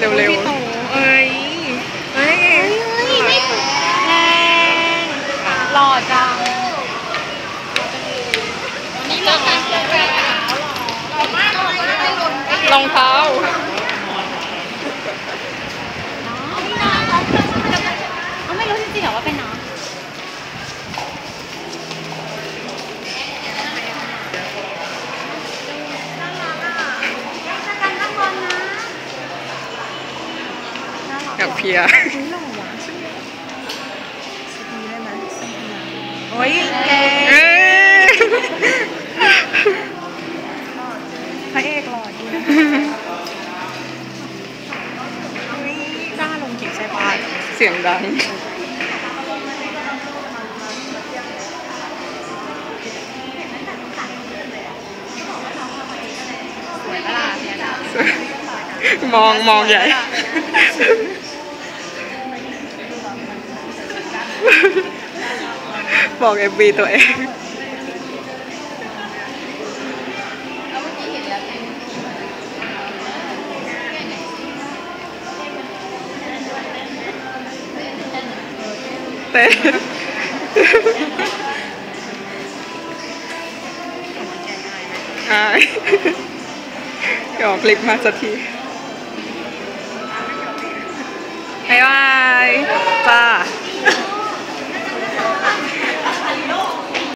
เร็วพี่โตเอ้ยเอ้ยเฮ้ยไม่ถูกแรงหล่อจังนี่เราการเจอกันเรามากเลยไม่หล่นๆรองเท้า พี่น้องเขาเพื่อนมาจากเขาไม่รู้จริงๆเหรอว่าเป็นน้องน่ารักอะเจอกันข้างบนนะ อยากเพลียอุ้ยหล่อว่ะชุดนี้ได้ไหมโอ้ยเก่งเอ้ยพระเอกหล่อด้วยอุ้ยกล้าลงจิกใช่ปะเสียงดังสวยปะล่ะเนี่ยนะมองมองใหญ่ บอกเอฟบีตัวเองเต้อายเดี๋ยวออกคลิปมาสักทีบายบายจ้า